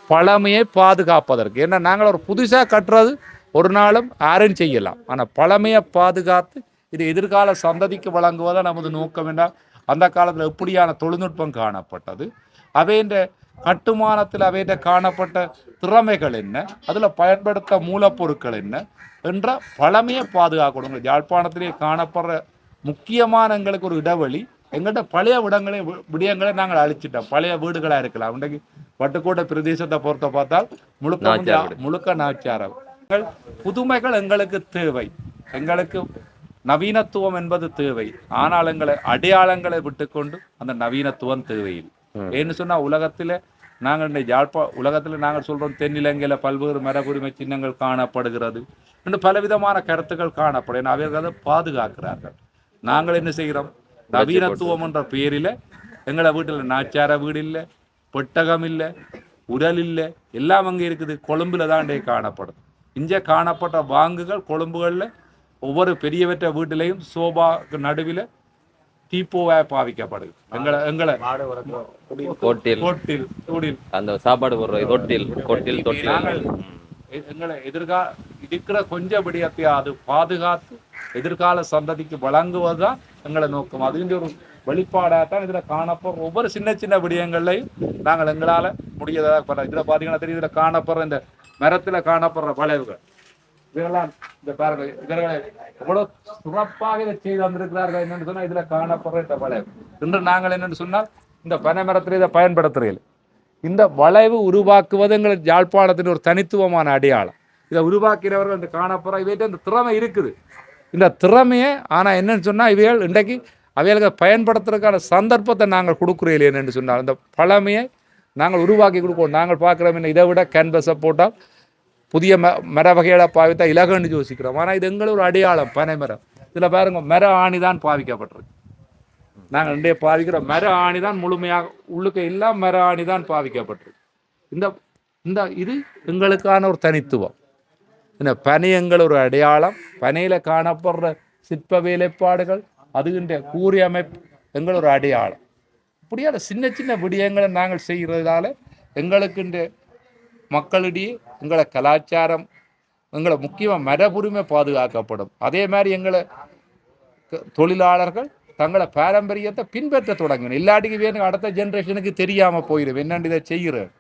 பழமையை பாதுகாப்பதற்கு. ஏன்னா நாங்கள் ஒரு புதுசாக கட்டுறது ஒரு நாளும் யாரும் செய்யலாம். ஆனால் பழமையை பாதுகாத்து இது எதிர்கால சந்ததிக்கு வழங்குவதை நமது நோக்கம் என்றால் அந்த காலத்தில் எப்படியான தொழில்நுட்பம் காணப்பட்டது? அவைன்ற கட்டுமானத்தில் அவைன்ற காணப்பட்ட திறமைகள் என்ன? அதில் பயன்படுத்த மூலப்பொருட்கள் என்ன? என்ற பழமையை பாதுகாக்கணும் யாழ்ப்பாணத்திலே காணப்படுற முக்கியமான எங்களுக்கு ஒரு இடைவெளி. எங்கள்கிட்ட பழைய விடங்களை விடயங்களை நாங்கள் அழிச்சிட்டோம். பழைய வீடுகளாக இருக்கலாம். இன்றைக்கு வட்டுக்கோட்டை பிரதேசத்தை பொறுத்த பார்த்தால் முழுக்க. முழுக்க நாச்சாரம் எங்கள் புதுமைகள் எங்களுக்கு தேவை. எங்களுக்கு நவீனத்துவம் என்பது தேவை. ஆனால் எங்களை அடையாளங்களை விட்டுக்கொண்டு அந்த நவீனத்துவம் தேவையில்லை ஏன்னு சொன்னா உலகத்தில் நாங்கள் இந்த யாழ்ப்பா உலகத்தில் நாங்கள் சொல்றோம் தென்னிலங்கையில பல்வேறு மரபுரிமை சின்னங்கள் காணப்படுகிறது என்று பலவிதமான கருத்துக்கள் காணப்படும். அவர்கள் அதை பாதுகாக்கிறார்கள். நாங்கள் என்ன செய்கிறோம்? நவீனத்துவம் என்ற பெயரில் எங்களை வீட்டில் நாச்சார வீடு இல்லை பெட்டகம் இல்லை உடல் இல்லை எல்லாம் அங்கே இருக்குது. கொழும்புல தான் காணப்படும். இங்கே காணப்பட்ட வாங்குகள் கொழும்புகளில் ஒவ்வொரு பெரியவற்ற வீட்டிலையும் சோபாக்கு நடுவில் தீப்போவாக பாவிக்கப்படுது. எங்களை எங்களை. கொட்டில். கோட்டில் தூடில் அந்த சாப்பாடு போடுற தொட்டில் கொட்டில் தொட்டில். நாங்கள் எங்களை எதிர்கால இருக்கிற கொஞ்ச விடயத்தையாவது பாதுகாத்து எதிர்கால சந்ததிக்கு வழங்குவதுதான் எங்களை நோக்கம். அதுன்ற ஒரு வெளிப்பாடாக தான் இதில் காணப்படுற ஒவ்வொரு சின்ன சின்ன விடயங்கள்லையும் நாங்கள் எங்களால் முடியதாக பண்ண இதில் பார்த்தீங்கன்னா தெரியும் இதில் காணப்படுற இந்த மரத்தில் காணப்படுற வளைவுகள். இதெல்லாம் இந்த பாருங்கள் இவர்களை எவ்வளவு சிறப்பாக இதை செய்து வந்திருக்கிறார்கள் என்னன்னு சொன்னால் இதுல காணப்படுற இந்த வளைவு. இன்று நாங்கள் என்னென்னு சொன்னால் இந்த பனை மரத்தில் இதை பயன்படுத்துறீர்கள் இந்த வளைவு உருவாக்குவது எங்கள் யாழ்ப்பாணத்தின் ஒரு தனித்துவமான அடையாளம். இதை உருவாக்கிறவர்கள் இந்த காணப்படுற இவைகிட்ட இந்த திறமை இருக்குது. இந்த திறமையை ஆனால் என்னன்னு சொன்னால் இவைகள் இன்றைக்கு அவைகளுக்கு பயன்படுத்துறதுக்கான சந்தர்ப்பத்தை நாங்கள் கொடுக்குறீர்கள் என்னென்னு சொன்னால் இந்த பழமையை நாங்கள் உருவாக்கி கொடுப்போம். நாங்கள் பார்க்குறோம் என்ன இதை விட கேன்வஸை போட்டால் புதிய ம மர வகைகளை பாவித்தா இலகன்னு யோசிக்கிறோம். ஆனால் இது எங்களை ஒரு அடையாளம் பனை மரம். இதில் பாருங்கள் மர ஆணி தான் பாவிக்கப்பட்டிருக்கு. நாங்கள் ரெண்டே பாவிக்கிறோம். மர ஆணி தான் முழுமையாக உள்ளுக்க எல்லாம் மர ஆணி தான் பாவிக்கப்பட்டிருக்கு. இந்த இந்த இது எங்களுக்கான ஒரு தனித்துவம். இந்த பனை எங்கள் ஒரு அடையாளம். பனையில் காணப்படுற சிற்ப வேலைப்பாடுகள் அதுகின்ற கூறி அமைப்பு எங்கள் ஒரு அடையாளம். இப்படியான சின்ன சின்ன விடயங்களை நாங்கள் செய்கிறதால எங்களுக்குன்ற மக்களிடையே எங்களை கலாச்சாரம் எங்களை முக்கியமாக மரபுரிமை பாதுகாக்கப்படும். அதே மாதிரி எங்களை தொழிலாளர்கள் தங்களை பாரம்பரியத்தை பின்பற்ற தொடங்கணும். இல்லாட்டிக்கு வேணும் அடுத்த ஜென்ரேஷனுக்கு தெரியாமல் போயிடும் என்னண்டு இதை செய்கிறேன்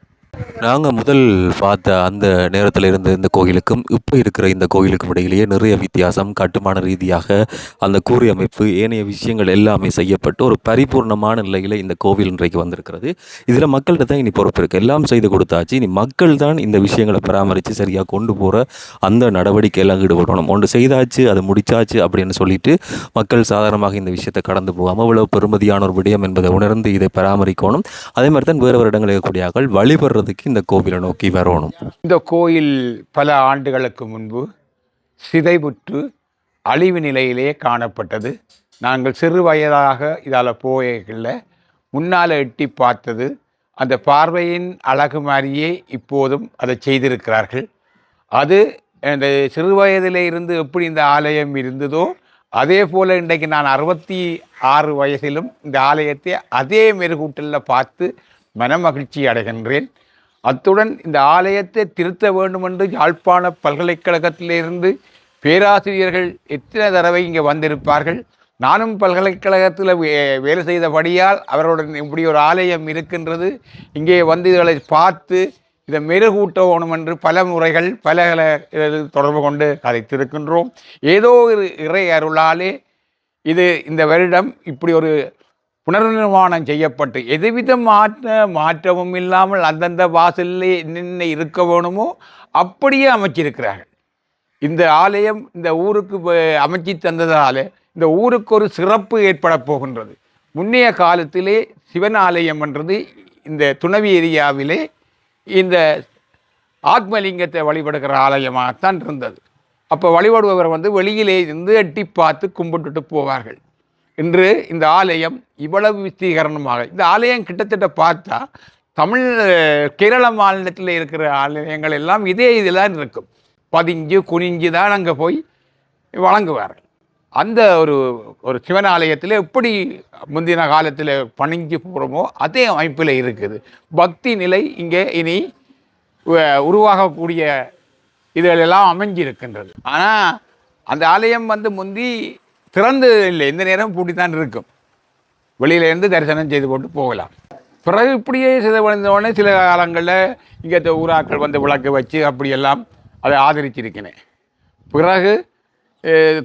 நாங்கள் முதல் பார்த்த அந்த நேரத்தில் இருந்த இந்த கோயிலுக்கும் இப்போ இருக்கிற இந்த கோயிலுக்கும் இடையிலேயே நிறைய வித்தியாசம் கட்டுமான ரீதியாக அந்த கூறி அமைப்பு ஏனைய விஷயங்கள் எல்லாமே செய்யப்பட்டு ஒரு பரிபூர்ணமான நிலையில் இந்த கோவில் இன்றைக்கு வந்திருக்கிறது. இதில் மக்கள்கிட்ட தான் இனி பொறுப்பு இருக்குது எல்லாம் செய்து கொடுத்தாச்சு. இனி மக்கள் தான் இந்த விஷயங்களை பராமரித்து சரியாக கொண்டு போகிற அந்த நடவடிக்கையெல்லாம் ஈடுபடணும். ஒன்று செய்தாச்சு அது முடிச்சாச்சு அப்படின்னு சொல்லிட்டு மக்கள் சாதாரணமாக இந்த விஷயத்தை கடந்து போகாமல் இவ்வளோ பெருமதியான ஒரு விடயம் என்பதை உணர்ந்து இதை பராமரிக்கணும். அதே மாதிரி தான் வேறு வேறு இடங்களில் வழிபடுற வழிபடுறதுக்கு இந்த கோவிலை நோக்கி வரணும். இந்த கோயில் பல ஆண்டுகளுக்கு முன்பு சிதைவுற்று அழிவு நிலையிலே காணப்பட்டது. நாங்கள் சிறு வயதாக இதால் போகல முன்னால் எட்டி பார்த்தது. அந்த பார்வையின் அழகு மாதிரியே இப்போதும் அதை செய்திருக்கிறார்கள். அது அந்த சிறு வயதிலே இருந்து எப்படி இந்த ஆலயம் இருந்ததோ அதே போல் இன்றைக்கு நான் அறுபத்தி ஆறு வயதிலும் இந்த ஆலயத்தை அதே மெருகூட்டலில் பார்த்து மனமகிழ்ச்சி அடைகின்றேன். அத்துடன் இந்த ஆலயத்தை திருத்த வேண்டும் என்று யாழ்ப்பாண பல்கலைக்கழகத்திலிருந்து பேராசிரியர்கள் எத்தனை தடவை இங்கே வந்திருப்பார்கள்? நானும் பல்கலைக்கழகத்தில் வே- வேலை செய்தபடியால் அவருடன் இப்படி ஒரு ஆலயம் இருக்கின்றது. இங்கே வந்து இதை பார்த்து இதை மெருகூட்ட வேணும் என்று பல முறைகள் பல தொடர்பு கொண்டு கதைத்திருக்கின்றோம். ஏதோ ஒரு இறை அருளாலே இது இந்த வருடம் இப்படி ஒரு புனர்நிர்மாணம் செய்யப்பட்டு எதுவித மாற்ற மாற்றமும் இல்லாமல் அந்தந்த வாசல்லே என்னென்ன இருக்க வேணுமோ அப்படியே அமைச்சிருக்கிறார்கள். இந்த ஆலயம் இந்த ஊருக்கு அமைச்சி தந்ததால் இந்த ஊருக்கு ஒரு சிறப்பு ஏற்பட போகின்றது. முன்னைய காலத்திலே சிவன் ஆலயம் என்றது இந்த துணவி ஏரியாவிலே இந்த ஆத்மலிங்கத்தை வழிபடுகிற ஆலயமாகத்தான் இருந்தது. அப்போ வழிபடுபவர் வந்து வெளியிலே இருந்து எட்டி பார்த்து கும்பிட்டுட்டு போவார்கள். இன்று இந்த ஆலயம் இவ்வளவு விஸ்தீகரணமாக இந்த ஆலயம் கிட்டத்தட்ட பார்த்தா தமிழ் கேரள மாநிலத்தில் இருக்கிற ஆலயங்கள் எல்லாம் இதே இதில் தான் இருக்கும். பதிஞ்சு குனிஞ்சு தான் அங்கே போய் வழங்குவார்கள். அந்த ஒரு ஒரு சிவன் ஆலயத்தில் எப்படி முந்தின காலத்தில் பணிஞ்சு போகிறோமோ அதே அமைப்பில் இருக்குது. பக்தி நிலை இங்கே இனி உருவாகக்கூடிய இதுகளெல்லாம் அமைஞ்சிருக்கின்றது. ஆனால் அந்த ஆலயம் வந்து முந்தி திறந்து இல்லை எந்த நேரம் பூட்டி தான் இருக்கும். வெளியிலேருந்து தரிசனம் செய்து கொண்டு போகலாம். பிறகு இப்படியே சிதவடைந்த உடனே சில காலங்களில் இங்கே ஊராக்கள் வந்து விளக்கு வச்சு அப்படியெல்லாம் அதை ஆதரிச்சிருக்கினேன் பிறகு அஹ்,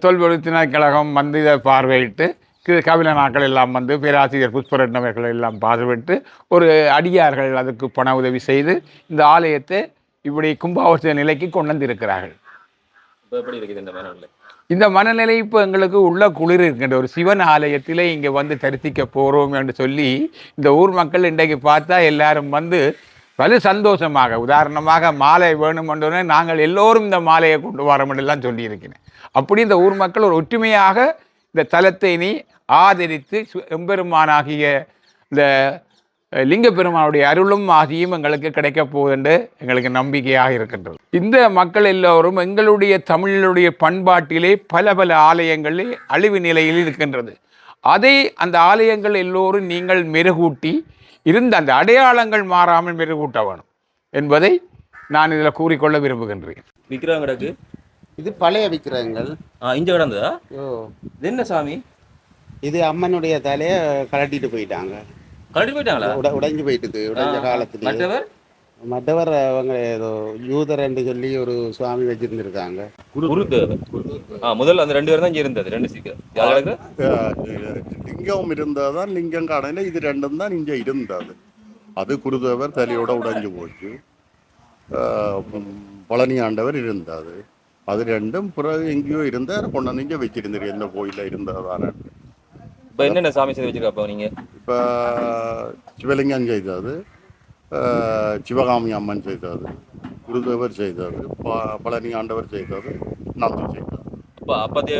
கழகம் வந்து இதை பார்வையிட்டு கு- நாட்கள் எல்லாம் வந்து பேராசிரியர் புஷ்பரட்னம் அவர்கள் எல்லாம் பார்வையிட்டு ஒரு அடியார்கள் அதுக்கு பண உதவி செய்து இந்த ஆலயத்தை இப்படி கும்பாவசிய நிலைக்கு கொண்டு வந்திருக்கிறார்கள். இப்போ எப்படி இருக்குது இந்த மனநிலை? இந்த மனநிலை இப்போ எங்களுக்கு உள்ள குளிர் இருக்கின்ற ஒரு சிவன் ஆலயத்தில் இங்கே வந்து தரிசிக்க போகிறோம் என்று சொல்லி இந்த ஊர் மக்கள் இன்றைக்கு பார்த்தா எல்லாரும் வந்து வலு சந்தோஷமாக உதாரணமாக மாலை வேணும் நாங்கள் எல்லோரும் இந்த மாலையை கொண்டு வரோம் சொல்லியிருக்கிறேன். அப்படி இந்த ஊர் மக்கள் ஒரு ஒற்றுமையாக இந்த தலத்தை நீ ஆதரித்து எம்பெருமானாகிய இந்த லிங்க பெருமானுடைய அருளும் ஆகியும் எங்களுக்கு கிடைக்கப் போகுது எங்களுக்கு நம்பிக்கையாக இருக்கின்றது. இந்த மக்கள் எல்லோரும் எங்களுடைய தமிழுடைய பண்பாட்டிலே பல பல ஆலயங்களில் அழிவு நிலையில் இருக்கின்றது. அதை அந்த ஆலயங்கள் எல்லோரும் நீங்கள் மெருகூட்டி இருந்த அந்த அடையாளங்கள் மாறாமல் மெருகூட்ட வேணும் என்பதை நான் இதில் கூறிக்கொள்ள விரும்புகின்றேன். விக்ரம் கிடக்கு இது பழைய விக்கிரகங்கள். இங்கே கிடந்ததா? ஓ. என்ன சாமி? இது அம்மனுடைய தலையை கலட்டிட்டு போயிட்டாங்க. கழட்டி போயிட்டாங்களா உட உடைஞ்சு போயிட்டுது உடைஞ்ச ஆ, காலத்துலயே மற்றவர்? மற்றவர் அவங்க ஏதோ யூதர்ன்னு சொல்லி ஒரு சுவாமி வச்சிருந்திருக்காங்க. குருதேவர் ஆ முதல்ல அந்த ரெண்டு பேரும் தான் இங்க இருந்தது ரெண்டு சீக்கிரம். லிங்கம் இருந்தாதான் லிங்கம் காணையில இது ரெண்டும் தான் இங்க இருந்தது. அது குருதேவர் தலையோட உடைஞ்சு போச்சு. பழனி ஆண்டவர் இருந்தாது அது ரெண்டும் பிறகு எங்கேயோ இருந்தார் கொண்டாந்து இங்க வச்சிருந்தாரு எந்த கோயில்ல இருந்ததான. இப்போ என்னென்ன சாமி செய்து வச்சிருக்கா அப்போ நீங்க? இப்போ சிவலிங்கம் செய்தது சிவகாமி அம்மன் செய்தது குருதேவர் செய்தது பழனி ஆண்டவர் செய்தது நந்தி செய்தது அப்போ அப்பத்திய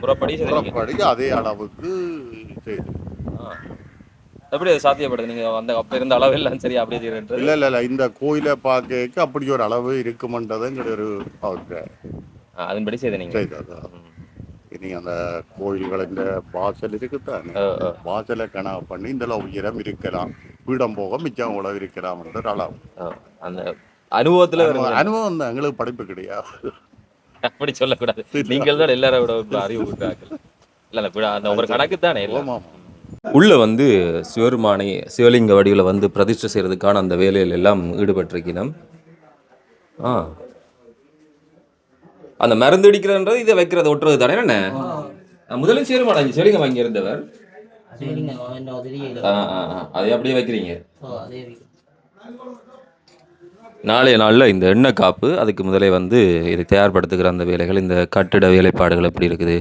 முறைப்படி புறப்படி அதே அளவுக்கு செய்தது ஆ. எப்படி சாத்தியப்படுது? நீங்க அந்த அப்ப இருந்த அளவு எல்லாம் சரி அப்படியே செய்யறது இல்ல இல்ல இல்ல. இந்த கோயிலை பார்க்க அப்படி ஒரு அளவு இருக்குமன்றதுங்கிற ஒரு அதன்படி செய்த நீங்க. செய்தது இனி அந்த கோயில்களின் வாசல் இருக்குத்தானே ஆ, ஆ. வாசலை கணக்கு பண்ணி இந்த அளவு உயரம் இருக்கலாம் பீடம் போக மிச்சம் உழவு இருக்கலாம் என்ற ஒரு அளவு. ஆ. அந்த அனுபவத்துல அனுபவம் வருது. அனுபவம் தான் எங்களுக்கு படிப்பு கிடையாது. அப்படி சொல்லக்கூடாது. நீங்கள் தான் எல்லாரை விட அறிவு கொடுக்குறாங்க இல்ல அந்த பிழை- அந்த ஒரு கணக்கு தானே உள்ள வந்து சிவருமானை சிவலிங்க வடிவில் வந்து பிரதிஷ்டை செய்யறதுக்கான அந்த வேலையில் எல்லாம் ஈடுபட்டிருக்கிறோம். ஆ. அந்த மருந்து அடிக்கிறன்றது இதை வைக்கிறது ஒட்டுறது தானே என்ன? முதல்ல சிவருமானா சிவலிங்கம் வாங்கி இருந்தவர். அதை அப்படியே வைக்கிறீங்க. நாளைய நாளில் இந்த எண்ணெய் காப்பு அதுக்கு முதலே வந்து இதை தயார்படுத்துகிற அந்த வேலைகள் இந்த கட்டிட வேலைப்பாடுகள் எப்படி இருக்குது?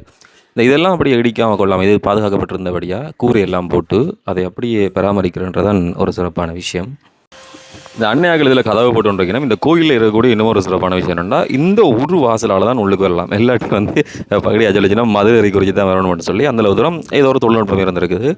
இந்த இதெல்லாம் அப்படியே இடிக்காமல் கொள்ளாமல் இது பாதுகாக்கப்பட்டிருந்தபடியாக கூரை எல்லாம் போட்டு அதை அப்படியே பராமரிக்கிறன்றதான் ஒரு சிறப்பான விஷயம். இந்த அன்னையாக்கள் இதில் கதவை போட்டு கொண்டிருக்கணும் இந்த கோயிலில் இருக்கக்கூடிய இன்னும் ஒரு சிறப்பான விஷயம் என்னென்னா இந்த ஒரு வாசலால் தான் உள்ளுக்கு வரலாம். எல்லாத்தையும் வந்து பகுதி அஜலிச்சுனா மதுரை குறித்து தான் வரணும்னு சொல்லி அந்த தூரம் ஏதோ ஒரு தொழில்நுட்பம் இருந்திருக்குது.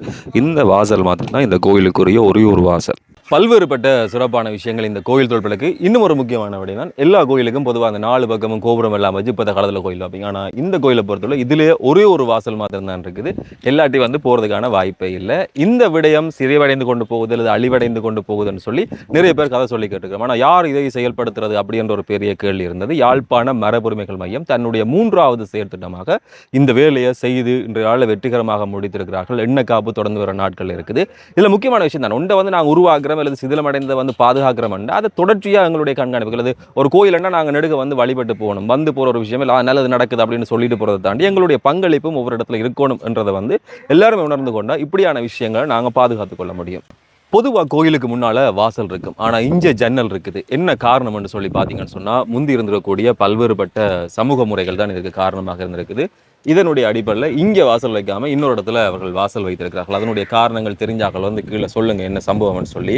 இந்த வாசல் மாத்திரம் தான் இந்த கோயிலுக்குரிய ஒரே ஒரு வாசல். பல்வேறுபட்ட சிறப்பான விஷயங்கள் இந்த கோயில் தொழில்களுக்கு இன்னும் ஒரு முக்கியமான அப்படின்னா எல்லா கோயிலுக்கும் பொதுவாக அந்த நாலு பக்கமும் கோபுரம் எல்லாம் வச்சு இப்போ காலத்தில் கோயில் வைப்பீங்க. ஆனால் இந்த கோயிலை பொறுத்தவரை இதிலே ஒரே ஒரு வாசல் மாத்திரம் தான் இருக்குது. எல்லாத்தையும் வந்து போகிறதுக்கான வாய்ப்பே இல்லை. இந்த விடயம் சிறைவடைந்து கொண்டு போகுது அல்லது அழிவடைந்து கொண்டு போகுதுன்னு சொல்லி நிறைய பேர் கதை சொல்லி கேட்டுக்கிறோம் ஆனால் யார் இதை செயல்படுத்துறது அப்படின்ற ஒரு பெரிய கேள்வி இருந்தது. யாழ்ப்பாண மரபுரிமைகள் மையம் தன்னுடைய மூன்றாவது செயற்திட்டமாக இந்த வேலையை செய்து இன்றைய நாளில் வெற்றிகரமாக முடித்திருக்கிறார்கள். எண்ணெய் காப்பு தொடர்ந்து வர நாட்கள் இருக்குது. இதில் முக்கியமான விஷயம் தான் ஒன்றை வந்து நாங்கள் உருவாக்குறோம் அல்லது சிதிலமடைந்த வந்து பாதுகாக்கிறோம்னா அதை தொடர்ச்சியாக எங்களுடைய கண்காணிப்புகள். அது ஒரு கோயில்னா நாங்கள் நெடுக வந்து வழிபட்டு போகணும். வந்து போகிற ஒரு விஷயம் இல்லை நல்லது நடக்குது அப்படின்னு சொல்லிட்டு போகிறத தாண்டி எங்களுடைய பங்களிப்பும் ஒவ்வொரு இடத்துல இருக்கணும் என்றதை வந்து எல்லாருமே உணர்ந்து கொண்டால் இப்படியான விஷயங்களை நாங்கள் பாதுகாத்து கொள்ள முடியும். பொதுவாக கோயிலுக்கு முன்னால் வாசல் இருக்கும். ஆனால் இங்கே ஜன்னல் இருக்குது. என்ன காரணம்னு சொல்லி பார்த்தீங்கன்னு சொன்னால் முந்தி இருந்திருக்கக்கூடிய பல்வேறுபட்ட சமூக முறைகள் தான் இதுக்கு காரணமாக இருந்திருக்குது. இதனுடைய அடிப்படையில் இங்கே வாசல் வைக்காமல் இன்னொரு இடத்துல அவர்கள் வாசல் வைத்திருக்கிறார்கள். அதனுடைய காரணங்கள் தெரிஞ்சாக்கள் வந்து கீழே சொல்லுங்கள் என்ன சம்பவம்னு சொல்லி.